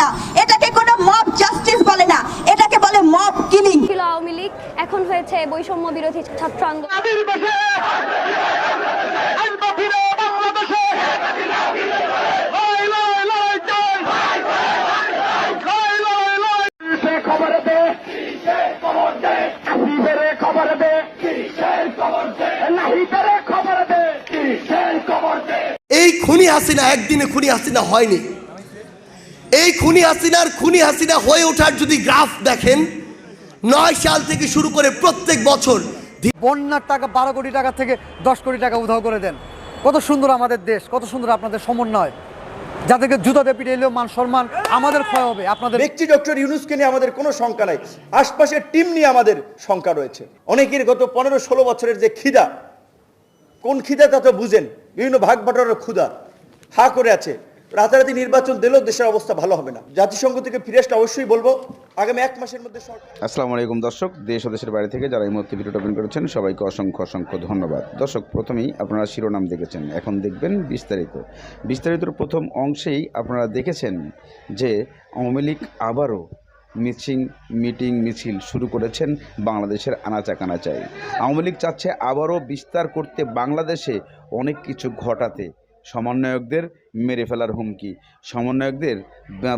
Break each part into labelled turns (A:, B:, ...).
A: না। এটাকে কোনো মব জাস্টিস বলে না। এটাকে বলে মব কিলিং
B: ছিল আওয়ামী লীগ এখন হয়েছে বৈষম্য বিরোধী ছাত্র
C: এই খুনি হাসিনা একদিনে খুনি হাসিনা হয়নি। এই খুনি হাসিনার খুনি হাসিনা হয়ে ওঠার যদি গ্রাফ দেখেন নয় সাল থেকে শুরু করে প্রত্যেক বছর
D: বন্যার টাকা বারো কোটি টাকা থেকে দশ কোটি টাকা উধাও করে দেন। কত সুন্দর আমাদের দেশ কত সুন্দর আপনাদের সমন্বয়। যাদেরকে জুতাতে পিটে এলেও মান সম্মান আমাদের ক্ষয় হবে আপনাদের
E: ব্যক্তি ডক্টর ইউনুসকে নিয়ে আমাদের কোনো শঙ্কা নাই। আশপাশের টিম নিয়ে আমাদের শঙ্কা রয়েছে। অনেকের গত পনেরো ষোলো বছরের যে খিদা কোন খিদা তা তো বুঝেন? বিভিন্ন ভাগ বাটোয়ারার ক্ষুদা হা করে আছে। রাতারাতি নির্বাচন দিলেও দেশের অবস্থা ভালো হবে না। জাতিসংঘ থেকে ফিরে আসলে অবশ্যই বলব, আগামী এক মাসের মধ্যে
F: আসসালামু আলাইকুম দর্শক, দেশ ও দেশের বাইরে থেকে যারা এই মুহূর্তে ভিডিওটা ওপেন করেছেন, সবাইকে অসংখ্য অসংখ্য ধন্যবাদ। দর্শক, প্রথমেই আপনারা শিরোনাম দেখেছেন, এখন দেখবেন বিস্তারিত। বিস্তারিতর প্রথম অংশেই আপনারা দেখেছেন যে আওয়ামী লীগ আবারও মিছিং মিটিং, মিছিল শুরু করেছেন বাংলাদেশের আনাচা কানাচায় আওয়ামী লীগ চাচ্ছে আবারও বিস্তার করতে বাংলাদেশে অনেক কিছু ঘটাতে। সমন্বয়কদের মেরে ফেলার হুমকি, সমন্বয়কদের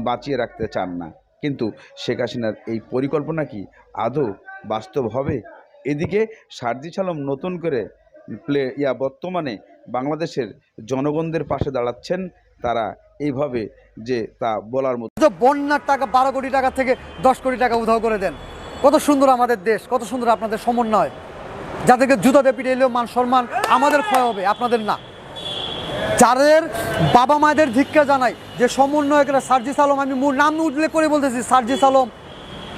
F: বাঁচিয়ে রাখতে চান না। কিন্তু শেখ হাসিনার এই পরিকল্পনা কি আদৌ বাস্তব হবে? এদিকে সারজি আলম নতুন করে প্লে, ইয়া বর্তমানে বাংলাদেশের জনগণদের পাশে দাঁড়াচ্ছেন তারা এইভাবে যে তা বলার মতো।
D: বন্যার টাকা বারো কোটি টাকা থেকে দশ কোটি টাকা উধাও করে দেন। কত সুন্দর আমাদের দেশ, কত সুন্দর আপনাদের সমন্বয়। যাদেরকে জুতাতে পিটে এলেও মান সম্মান আমাদের ক্ষয় হবে, আপনাদের না। যাদের বাবা মায়েদের ধিক্কা জানাই, যে সমন্বয়করা সার্জিস আলম, আমি মূল নাম উল্লেখ করে বলতেছি, সার্জিস আলম,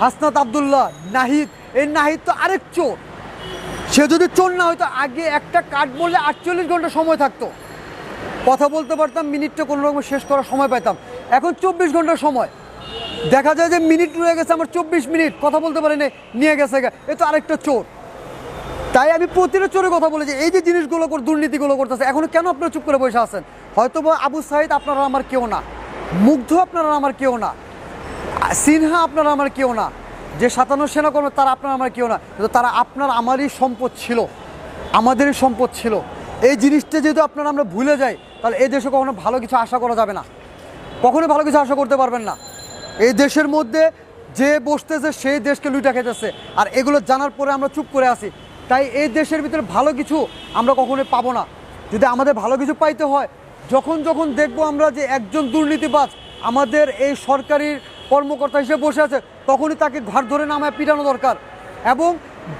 D: হাসনাত আবদুল্লাহ, নাহিদ, এই নাহিদ তো আরেক চোর। সে যদি চোর না হয়তো আগে একটা কাট বললে আটচল্লিশ ঘণ্টা সময় থাকতো। কথা বলতে পারতাম, মিনিটটা কোনো রকম শেষ করার সময় পাইতাম। এখন চব্বিশ ঘণ্টার সময়। দেখা যায় যে মিনিট রয়ে গেছে, আমার চব্বিশ মিনিট, কথা বলতে পারি না নিয়ে গেছে। এ তো আরেকটা চোর। তাই আমি প্রতিটা চোরের কথা বলেছি এই যে জিনিসগুলো দুর্নীতিগুলো করতেছে, এখন কেন আপনারা চুপ করে বসে আছেন? হয়তো আবু সাইদ আপনারা আমার কেউ না, মুগ্ধ আপনারা আমার কেউ না, সিনহা আপনারা আমার কেউ না, যে সাতান্ন সেনাকর্মী তারা আপনার আমার কেউ না, কিন্তু তারা আপনার আমারই সম্পদ ছিল, আমাদেরই সম্পদ ছিল। এই জিনিসটা যেহেতু আপনারা আমরা ভুলে যাই, তাহলে এই দেশে কখনো ভালো কিছু আশা করা যাবে না। কখনো ভালো কিছু আশা করতে পারবেন না। এই দেশের মধ্যে যে বসতেছে, সেই দেশকে লুইটা খেতেছে। আর এগুলো জানার পরে আমরা চুপ করে আছি। তাই এই দেশের ভিতরে ভালো কিছু আমরা কখনোই পাবো না। যদি আমাদের ভালো কিছু পাইতে হয়, যখন যখন দেখব আমরা যে একজন দুর্নীতিবাজ আমাদের এই সরকারি কর্মকর্তা হিসেবে বসে আছে, তখনই তাকে ঘর ধরে নামায় পিটানো দরকার। এবং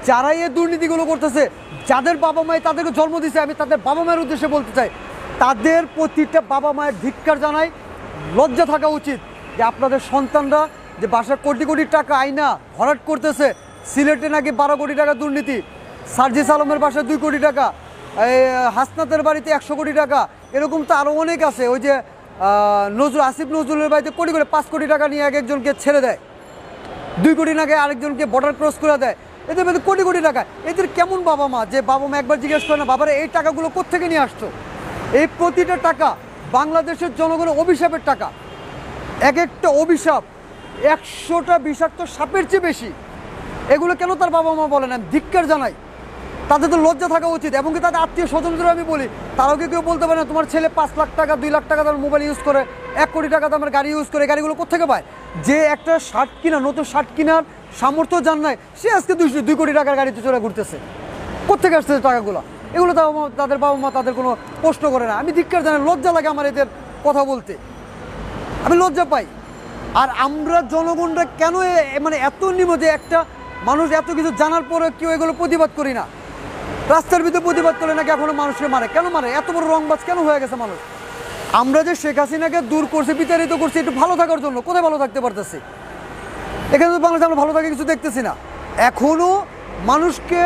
D: যারা এই দুর্নীতিগুলো করতেছে, যাদের বাবা মায় তাদেরকে জন্ম দিয়েছে আমি তাদের বাবা মায়ের উদ্দেশ্যে বলতে চাই, তাদের প্রতিটা বাবা মায়ের ধিক্কার জানাই। লজ্জা থাকা উচিত যে আপনাদের সন্তানরা যে বাসায় কোটি কোটি টাকা আইনা ভরাট করতেছে, সিলেটে নাকি বারো কোটি টাকা দুর্নীতি সার্জিস আলমের বাসায় দুই কোটি টাকা, এই, হাসনাতের বাড়িতে একশো কোটি টাকা, এরকম তো আরও অনেক আছে। ওই যে নজরুল, আসিফ নজরুলের বাড়িতে কোটি করে পাঁচ কোটি টাকা নিয়ে এক একজনকে ছেড়ে দেয়। দুই কোটি টাকা আরেকজনকে বর্ডার ক্রস করে দেয়। এদের মধ্যে কোটি কোটি টাকা। এদের কেমন বাবা মা? যে বাবা মা একবার জিজ্ঞেস করে না, বাবারা, এই টাকাগুলো কোত্থেকে নিয়ে আসছো? এই প্রতিটা টাকা বাংলাদেশের জনগণের অভিশাপের টাকা। এক একটা অভিশাপ একশোটা বিষাক্ত সাপের চেয়ে বেশি। এগুলো কেন তার বাবা মা বলে না? ধিক্কার জানাই। তাদের তো লজ্জা থাকা উচিত এবং কি তাদের আত্মীয় স্বজনদের আমি বলি, তারাও কি কেউ বলতে পারে না, তোমার ছেলে পাঁচ লাখ টাকা, দুই লাখ টাকা দামের মোবাইল ইউজ করে, এক কোটি টাকা দামের গাড়ি ইউজ করে, গাড়িগুলো কোথেকে পায়? যে একটা শার্ট কিনা নতুন শার্ট কেনার সামর্থ্য জান নাই, সে আজকে দুই দুই কোটি টাকার গাড়িতে চলে ঘুরতেছে। কোথেকে আসছে টাকাগুলো? এগুলো তাও তাদের বাবা মা তাদের কোনো প্রশ্ন করে না। আমি ধিক্কার জানাই, লজ্জা লাগে আমার এদের কথা বলতে। আমি লজ্জা পাই। আর আমরা জনগণরা কেন মানে এত নিব যে একটা মানুষ এত কিছু জানার পরে কেউ এগুলো প্রতিবাদ করি না? রাস্তার ভিতরে প্রতিবাদ করে নাকি এখনও মানুষকে মারে? কেন মারে? এত বড় রংবাজ কেন হয়ে গেছে মানুষ? আমরা যে শেখ হাসিনাকে দূর করছি, বিতাড়িত করছি, একটু ভালো থাকার জন্য, কোথায় ভালো থাকতে পারতেছি? এখানে তো বাংলাদেশে আমরা ভালো থাকে কিছু দেখতেছি না। এখনও মানুষকে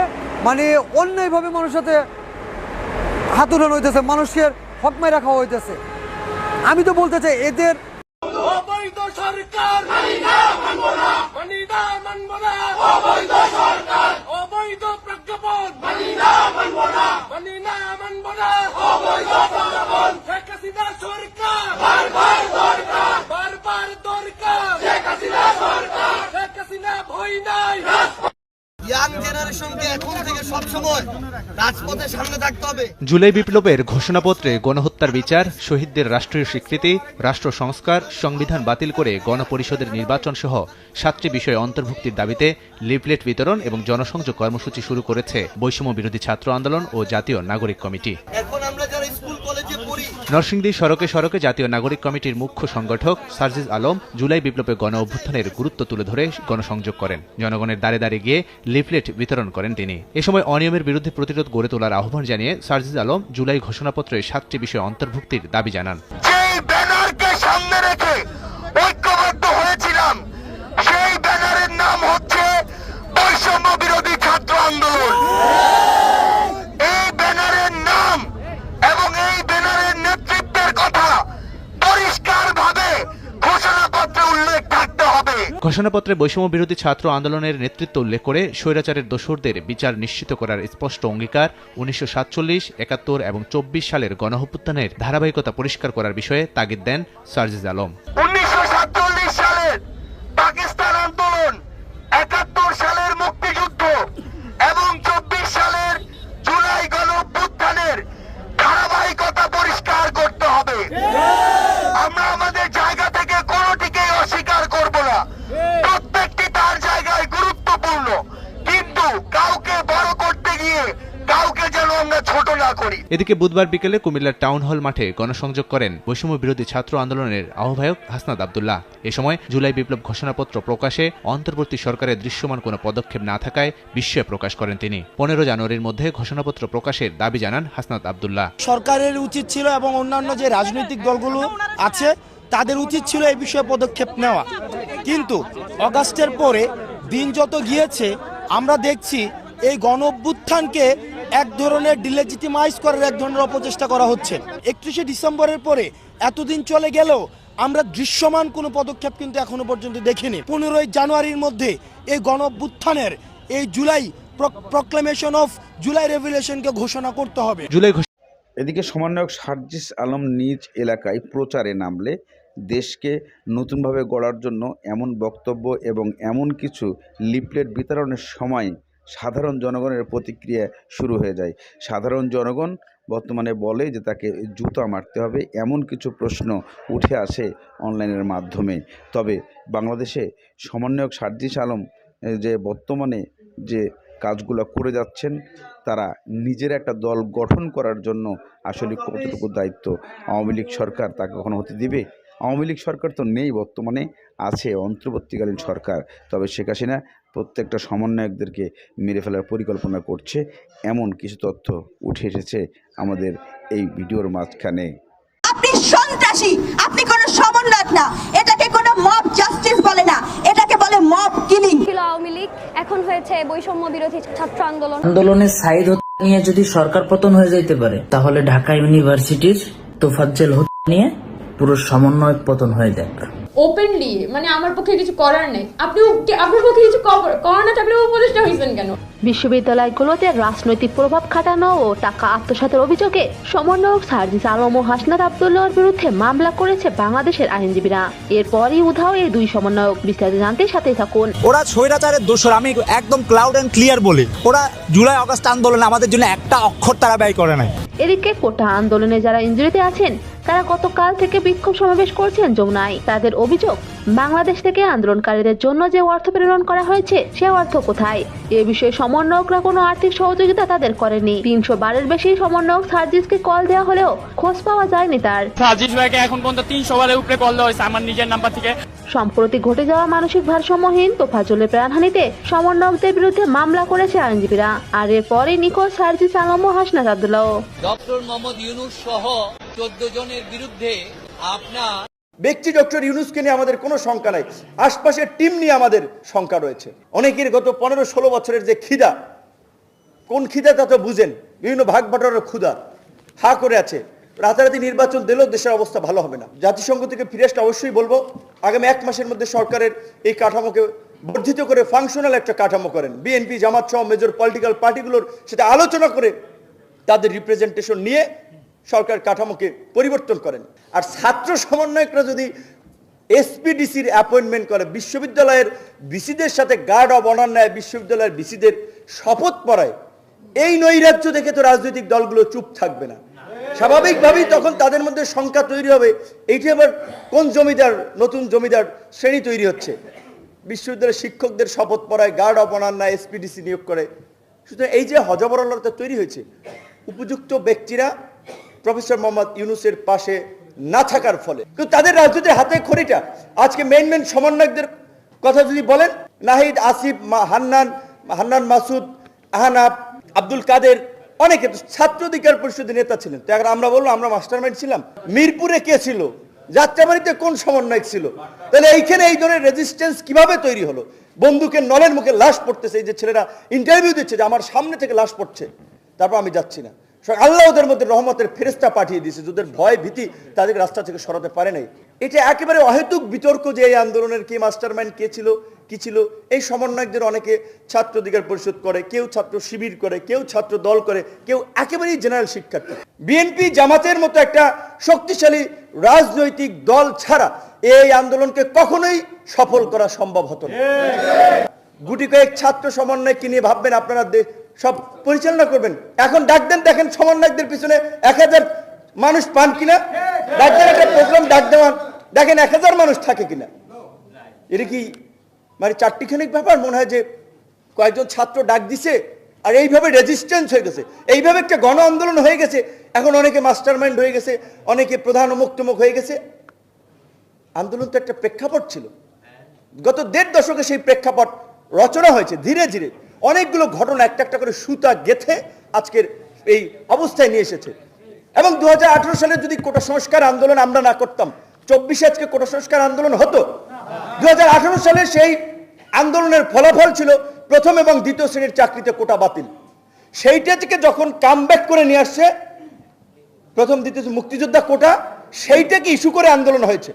D: মানে অন্যায়ভাবে মানুষের সাথে হাত উঠানো হইতেছে, মানুষের হকমায় রাখা হইতেছে। আমি তো বলতে চাই, এদের
G: অবৈধ সরকার মানি না মানব না মানি না মানব না অবৈধ সরকার অবৈধ প্রজ্ঞাপন মানি না মানব না। মানি না মানব না। অবৈধ প্রজ্ঞাপন শেখ হাসিনা সরকার বারবার দরকার বারবার দরকার
C: সময় রাজপথের সামনে থাকতে হবে।
H: জুলাই বিপ্লবের ঘোষণাপত্রে গণহত্যার বিচার শহীদদের রাষ্ট্রীয় স্বীকৃতি রাষ্ট্র সংস্কার সংবিধান বাতিল করে গণপরিষদের নির্বাচন সহ সাতটি বিষয়ে অন্তর্ভুক্তির দাবিতে লিফলেট বিতরণ এবং জনসংযোগ কর্মসূচি শুরু করেছে বৈষম্য বিরোধী ছাত্র আন্দোলন ও জাতীয় নাগরিক কমিটি।
C: এখন
H: নরসিংদী সড়কে সড়কে জাতীয় নাগরিক কমিটির মুখ্য সংগঠক সার্জিজ আলম জুলাই বিপ্লবে গণ অভ্যুত্থানের গুরুত্ব তুলে ধরে গণসংযোগ করেন। জনগণের দ্বারে দ্বারে গিয়ে লিফলেট বিতরণ করেন তিনি। এ সময় অনিয়মের বিরুদ্ধে প্রতিরোধ গড়ে তোলার আহ্বান জানিয়ে সার্জিজ আলম জুলাই ঘোষণাপত্রে সাতটি বিষয়ে অন্তর্ভুক্তির দাবি জানান।
G: ঘোষণাপত্রে
H: বৈষম্য বিরোধী ছাত্র আন্দোলনের নেতৃত্ব উল্লেখ করে স্বৈরাচারের দোষরদের বিচার নিশ্চিত করার স্পষ্ট অঙ্গীকার উনিশশো সাতচল্লিশ, একাত্তর এবং চব্বিশ সালের গণঅভ্যুত্থানের ধারাবাহিকতা পরিষ্কার করার বিষয়ে তাগিদ দেন সার্জিজ আলম। এদিকে বুধবার বিকেলে কুমিল্লার টাউন হল মাঠে গণসংযোগ করেন বৈষম্য বিরোধী ছাত্র আন্দোলনের আহ্বায়ক হাসনাদ আবদুল্লাহ। এ সময় জুলাই বিপ্লব ঘোষণাপত্র প্রকাশে অন্তর্বর্তী সরকারের দৃশ্যমান কোনো পদক্ষেপ না থাকায় বিস্ময় প্রকাশ করেন তিনি। পনেরো জানুয়ারির মধ্যে ঘোষণাপত্র প্রকাশের দাবি জানান হাসনাত আবদুল্লাহ।
I: সরকারের উচিত ছিল এবং অন্যান্য যে রাজনৈতিক দলগুলো আছে, তাদের উচিত ছিল এই বিষয়ে পদক্ষেপ নেওয়া। কিন্তু অগাস্টের পরে দিন যত গিয়েছে, আমরা দেখছি এই গণ অভ্যুত্থানকে এক ধরনের ডিলেজিটিমাইজ করার এক ধরনের অপচেষ্টা করা হচ্ছে। একত্রিশে ডিসেম্বরের পরে এতদিন চলে গেলেও আমরা দৃশ্যমান কোনো পদক্ষেপ কিন্তু এখনও পর্যন্ত দেখিনি। পনেরোই জানুয়ারির মধ্যে এই গণভ্যুত্থানের এই জুলাই প্রক্লেমেশন অফ জুলাই রেভুলেশনকে ঘোষণা করতে হবে।
H: জুলাই
F: এদিকে সমন্বয়ক সার্জিস আলম নিজ এলাকায় প্রচারে নামলে দেশকে নতুনভাবে গড়ার জন্য এমন বক্তব্য এবং এমন কিছু লিফলেট বিতরণের সময় সাধারণ জনগণের প্রতিক্রিয়া শুরু হয়ে যায়। সাধারণ জনগণ বর্তমানে বলে যে তাকে জুতা মারতে হবে, এমন কিছু প্রশ্ন উঠে আসে অনলাইনের মাধ্যমে। তবে বাংলাদেশে সমন্বয়ক সার্জিস আলম যে বর্তমানে যে কাজগুলো করে যাচ্ছেন, তারা নিজের একটা দল গঠন করার জন্য আসলে কতটুকু দায়িত্ব? আওয়ামী লীগ সরকার তাকে কখনো হতে দিবে? আওয়ামী লীগ সরকার তো নেই বর্তমানে, আছে অন্তর্বর্তীকালীন সরকার। তবে শেখ হাসিনা প্রত্যেকটা সমন্বয়কদেরকে মেরে ফেলার পরিকল্পনা করছে। এমন কিছু তথ্য উঠে এসেছে আমাদের এই ভিডিওর মাঝখানে।
A: আপনি সন্ত্রাসী আপনি কোনো সমন্বয়ক না। এটাকে কোনো মব জাস্টিস বলে না। এটাকে বলে মব কিলিং
B: ছিল আওয়ামী লীগ এখন হয়েছে বৈষম্য বিরোধী ছাত্র আন্দোলন।
J: আন্দোলনের সাইড নিয়ে যদি সরকার পতন হয়ে যাইতে পারে তাহলে ঢাকা ইউনিভার্সিটির তোফাজ্জেল হত্যা নিয়ে পুরো সমন্বয় পতন হয়ে যাক।
K: ওপেনলি মানে আমার পক্ষে কিছু করার নেই। আপনি আপনার পক্ষে কিছু করার না থাকলে উপদেষ্টা হয়েছেন কেন?
L: বিশ্ববিদ্যালয়গুলোতে রাজনৈতিক প্রভাব খাটানো ও টাকা আত্মসাতের অভিযোগে সমন্বয়ক সার্জিস আলম ও হাসনাত আবদুল্লাহর বিরুদ্ধে মামলা করেছে বাংলাদেশের আইনজীবীরা। এরপরই উধাও এই দুই সমন্বয়ক বিস্তারিত জানতে সাথেই থাকুন।
I: ওরা স্বৈরাচারের দোষর আমি একদম ক্লাউড অ্যান্ড ক্লিয়ার বলি। ওরা জুলাই আগস্ট আন্দোলনে আমাদের জন্য একটা অক্ষর তারা ব্যয় করে নাই।
L: এদিকে কোটা আন্দোলনে যারা ইঞ্জুরিতে আছেন তারা গতকাল থেকে বিক্ষোভ সমাবেশ করছেন যমুনায়। তাদের অভিযোগ বাংলাদেশ থেকে আন্দোলনকারীদের জন্য যে অর্থ প্রেরণ করা হয়েছে সে অর্থ কোথায়? এ বিষয়ে সমন্বয়করা কোনো আর্থিক সহযোগিতা তাদের করেনি তিনশো বারের বেশি সমন্বয়ক সার্জিসকে কল দেওয়া হলেও খোঁজ পাওয়া যায়নি তার।
K: সাজিশ ভাইকে এখন পর্যন্ত তিনশো বারের উপরে কল দেওয়া হয়েছে আমার নিজের নাম্বার থেকে।
L: সম্প্রতি ঘটে যাওয়া মানসিক ভারসাম্যহীন তোফাজলের প্রাণহানিতে সমন্বয়কদের বিরুদ্ধে মামলা করেছে আইনজীবীরা। আর এরপরই নিখোঁজ সার্জিস আলম ও হাসনাত আবদুল্লাহ।
I: ডক্টর মোহাম্মদ ইউনুস সহ চোদ্দ জনের বিরুদ্ধে আপনার
E: ব্যক্তি ডক্টর ইউনুসকে নিয়ে আমাদের কোনো শঙ্কা নাই। আশপাশের টিম নিয়ে আমাদের শঙ্কা রয়েছে। অনেকের গত পনেরো ষোলো বছরের যে খিদা, কোন খিদা তা তো বুঝেন। বিভিন্ন ভাগ বাটোয়ারের ক্ষুদা হা করে আছে। রাতারাতি নির্বাচন দিলেও দেশের অবস্থা ভালো হবে না। জাতিসংঘ থেকে ফিরে আসলে অবশ্যই বলব, আগামী এক মাসের মধ্যে সরকারের এই কাঠামোকে বর্ধিত করে ফাংশনাল একটা কাঠামো করেন। বিএনপি, জামাত সহ মেজর পলিটিক্যাল পার্টিগুলোর সাথে আলোচনা করে তাদের রিপ্রেজেন্টেশন নিয়ে সরকার কাঠামোকে পরিবর্তন করেন। আর ছাত্র সমন্বয়করা যদি এসপিডিসির অ্যাপয়েন্টমেন্ট করে, বিশ্ববিদ্যালয়ের বিসিদের সাথে গার্ড অব অনার নেয়, বিশ্ববিদ্যালয়ের বিসিদের শপথ পড়ায়, এই নৈরাজ্য দেখে তো রাজনৈতিক দলগুলো চুপ থাকবে না। স্বাভাবিকভাবেই তখন তাদের মধ্যে সংখ্যা তৈরি হবে, এইটি আবার কোন জমিদার, নতুন জমিদার শ্রেণি তৈরি হচ্ছে? বিশ্ববিদ্যালয়ের শিক্ষকদের শপথ পড়ায় গার্ড অফ অনার না এসপিডিসি নিয়োগ করে। সুতরাং এই যে হজবরলতা তৈরি হয়েছে, উপযুক্ত ব্যক্তিরা প্রফেসর মোহাম্মদ ইউনুসের পাশে না থাকার ফলে। কিন্তু তাদের রাজনীতির হাতে খড়িটা। আজকে মেন মেন সমন্বয়কদের কথা যদি বলেন, নাহিদ, আসিফ হান্নান হান্নান মাসুদ, আহানাব, আব্দুল কাদের, অনেকে ছাত্র অধিকার পরিষদের নেতা ছিলেন। তো এখন আমরা বললাম আমরা মাস্টার মাইন্ড ছিলাম। মিরপুরে কে ছিল? যাত্রাবাড়িতে কোন সমন্বয়ক ছিল? তাহলে এইখানে এই ধরনের রেজিস্ট্যান্স কীভাবে তৈরি হলো? বন্দুকের নলের মুখে লাশ পড়তেছে, এই যে ছেলেরা ইন্টারভিউ দিচ্ছে যে আমার সামনে থেকে লাশ পড়ছে। তারপর আমি যাচ্ছি না। আল্লাহ ওদের মধ্যে রহমতের ফেরেস্তা পাঠিয়ে দিয়েছে। যাদের ভয় ভীতি তাদের রাস্তা থেকে সরাতে পারে নাই। এটা একেবারে অহেতুক বিতর্ক যে এই আন্দোলনের কে মাস্টার মাইন্ড কে ছিল কি ছিল। এই সমন্বয়কদের অনেকে ছাত্র অধিকার পরিষদ করে কেউ ছাত্র শিবির করে কেউ ছাত্র দল করে কেউ একেবারেই জেনারেল শিক্ষার্থী। বিএনপি জামাতের মতো একটা শক্তিশালী রাজনৈতিক দল ছাড়া এই আন্দোলনকে কখনোই সফল করা সম্ভব হতো না। গুটি কয়েক ছাত্র সমন্বয়কে নিয়ে ভাববেন আপনারা সব পরিচালনা করবেন। এখন ডাক দেন, দেখেন সমন্বয়কদের পিছনে এক হাজার মানুষ পান কিনা। ডাক দেন একটা প্রোগ্রাম, ডাক দেওয়ান। দেখেন এক হাজার মানুষ থাকে কিনা। এটা কি মানে চারটিখানিক ব্যাপার? মনে হয় যে কয়েকজন ছাত্র ডাক দিছে আর এইভাবে রেজিস্ট্যান্স হয়ে গেছে। এইভাবে একটা গণ আন্দোলন হয়ে গেছে। এখন অনেকে মাস্টার মাইন্ড হয়ে গেছে, অনেকে প্রধান অমুক তমুক হয়ে গেছে। আন্দোলন তো একটা প্রেক্ষাপট ছিল। গত দেড় দশকে সেই প্রেক্ষাপট রচনা হয়েছে ধীরে ধীরে। অনেকগুলো ঘটনা একটা একটা করে সুতা গেথে আজকের এই অবস্থায় নিয়ে এসেছে। এবং দুহাজার আঠারো সালে যদি কোটা সংস্কার আন্দোলন আমরা না করতাম, চব্বিশে আজকে কোটা সংস্কার আন্দোলন হতো। দুহাজার আঠারো সালে সেই আন্দোলনের ফলাফল ছিল প্রথম এবং দ্বিতীয় শ্রেণির চাকরিতে কোটা বাতিল। সেইটা থেকে যখন কাম করে নিয়ে আসছে, প্রথম, দ্বিতীয় মুক্তিযোদ্ধা কোটা সেইটাকে ইস্যু করে আন্দোলন হয়েছে?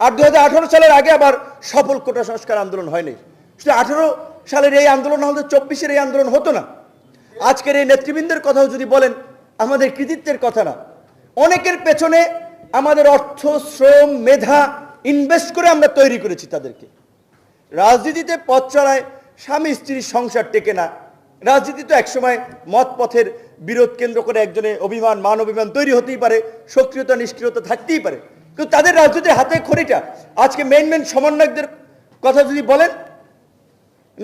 E: আর দু হাজার আঠারো সালের আগে আবার সফল কোটা সংস্কার আন্দোলন হয়নি। শুধু আঠারো সালের এই আন্দোলন হলে চব্বিশের এই আন্দোলন হতো না। আজকের এই নেতৃবৃন্দের কথাও যদি বলেন, আমাদের কৃতিত্বের কথা না। অনেকের পেছনে আমাদের অর্থ, শ্রম, মেধা ইনভেস্ট করে আমরা তৈরি করেছি তাদেরকে। রাজনীতিতে পথ চড়ায় স্বামী স্ত্রীর সংসার টেকে না। রাজনীতি তো একসময় মত পথের বিরোধ কেন্দ্র করে একজনে অভিমান, মান অভিমান তৈরি হতেই পারে, সক্রিয়তা, নিষ্ক্রিয়তা থাকতেই পারে। কিন্তু তাদের রাজনীতির হাতে খড়িটা। আজকে মেন মেন সমন্বয়কদের কথা যদি বলেন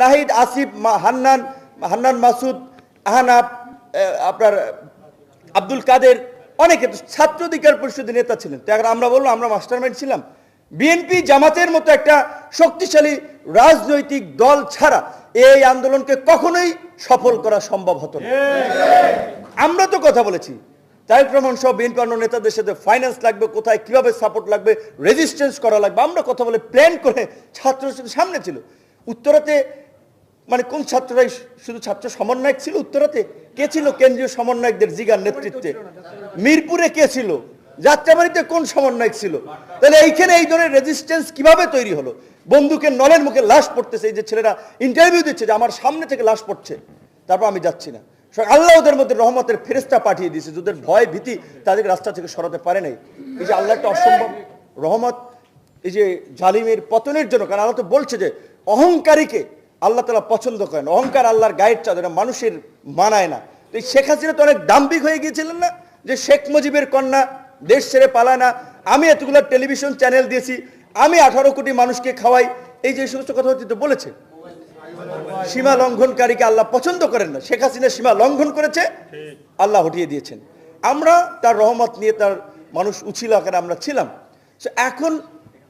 E: নাহিদ আসিফ হান্নান হান্নান মাসুদ আহানাব আহ, আপনার আব্দুল কাদের অনেকে তো ছাত্র অধিকার পরিষদের নেতা ছিলেন। তো এখন আমরা বললাম আমরা মাস্টার মাইন্ড ছিলাম বিএনপি জামাতের মতো একটা শক্তিশালী রাজনৈতিক দল ছাড়া এই আন্দোলনকে কখনোই সফল করা সম্ভব হতো না। আমরা তো কথা বলেছি তারেক রহমান সব বিএনপি অন্য নেতাদের সাথে ফাইন্যান্স লাগবে কোথায় কীভাবে সাপোর্ট লাগবে রেজিস্ট্যান্স করা লাগবে। আমরা কথা বলে প্ল্যান করে সাথে সামনে ছিল। উত্তরাতে মানে কোন ছাত্ররাই শুধু ছাত্র সমন্বয়ক ছিল উত্তরাতে? কে ছিল কেন্দ্রীয় সমন্বয়কদের জিগার নেতৃত্বে? মিরপুরে কে ছিল? যাত্রাবাড়িতে কোন সমন্বয়ক ছিল? তাহলে এইখানে এই ধরনের রেজিস্ট্যান্স কীভাবে তৈরি হলো? বন্দুকের নলের মুখে লাশ পড়তেছে, এই যে ছেলেরা ইন্টারভিউ দিচ্ছে যে আমার সামনে থেকে লাশ পড়ছে। তারপর আমি যাচ্ছি না। আল্লাহ ওদের মধ্যে রহমতের ফেরেস্তা পাঠিয়ে দিয়েছে, যাদের ভয় ভীতি তাদের রাস্তা থেকে সরাতে পারে নাই। এই যে আল্লাহ একটা অসম্ভব রহমত, এই যে জালিমের পতনের জন্য, কারণ আল্লাহ তো বলছে যে অহংকারীকে আল্লাহ তালা পছন্দ করেন। অহংকার আল্লাহর গায়ের চাঁদ, এটা মানুষের মানায় না। তো শেখ হাসিনা তো অনেক দাম্ভিক হয়ে গিয়েছিলেন না? যে শেখ মুজিবের কন্যা, দেশ ছেড়ে পালায় না। আমি এতগুলো টেলিভিশন চ্যানেল দিয়েছি, আমি আঠারো কোটি মানুষকে খাওয়াই। এই যে সমস্ত কথা তো বলেছে। সীমা লঙ্ঘনকারীকে আল্লাহ পছন্দ করেন না। শেখ হাসিনা সীমা লঙ্ঘন করেছে, আল্লাহ হটিয়ে দিয়েছেন। আমরা তার রহমত নিয়ে তার মানুষ উছিল আকারে আমরা ছিলাম। এখন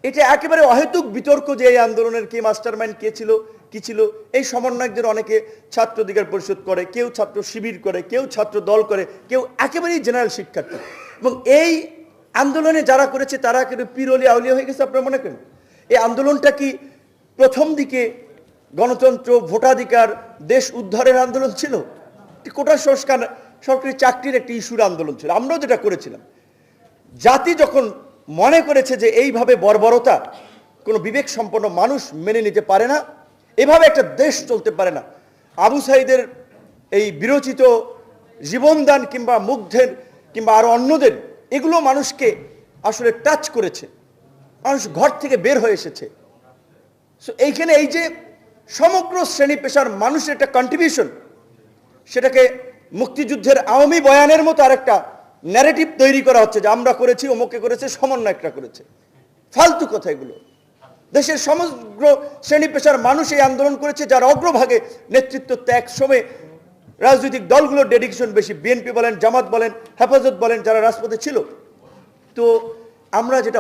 E: এটা একেবারে অহেতুক বিতর্ক যে এই আন্দোলনের কে মাস্টার মাইন্ড কে ছিল কি ছিল? এই সমন্বয়কদের অনেকে ছাত্র অধিকার পরিষদ করে, কেউ ছাত্র শিবির করে, কেউ ছাত্র দল করে, কেউ একেবারেই জেনারেল শিক্ষার্থী। এবং এই আন্দোলনে যারা করেছে, তারা কিন্তু পিরলি আউলিয়া হয়ে গেছে আপনারা মনে করেন? এই আন্দোলনটা কি প্রথম দিকে গণতন্ত্র, ভোটাধিকার, দেশ উদ্ধারের আন্দোলন ছিল? কোটা সংস্কার, সরকারি চাকরির একটি ইস্যুর আন্দোলন ছিল। আমরাও যেটা করেছিলাম। জাতি যখন মনে করেছে যে এইভাবে বর্বরতা, কোনো বিবেক সম্পন্ন মানুষ মেনে নিতে পারে না এভাবে একটা দেশ চলতে পারে না। আবু সাইদের এই বিরচিত জীবনদান কিংবা মুগ্ধের কিংবা আরও অন্যদের, এগুলো মানুষকে আসলে টাচ করেছে। মানুষ ঘর থেকে বের হয়ে এসেছে। সো এইখানে এই যে সমগ্র শ্রেণি পেশার মানুষের একটা কন্ট্রিবিউশন সেটাকে মুক্তিযুদ্ধের আওয়ামী বয়ানের মতো আরেকটা ন্যারেটিভ তৈরি করা হচ্ছে যে আমরা করেছি অমুকে করেছে, সমন্বয়করা করেছে। ফালতু কথা এগুলো। দেশের সমগ্র শ্রেণি পেশার মানুষ এই আন্দোলন করেছে, যার অগ্রভাগে নেতৃত্ব ত্যাগ সময়ে রাজনৈতিক দলগুলোর ডেডিকেশন বেশি। বিএনপি বলেন, জামাত বলেন, হেফাজত বলেন, যারা রাজপথে ছিল। তো আমরা যেটা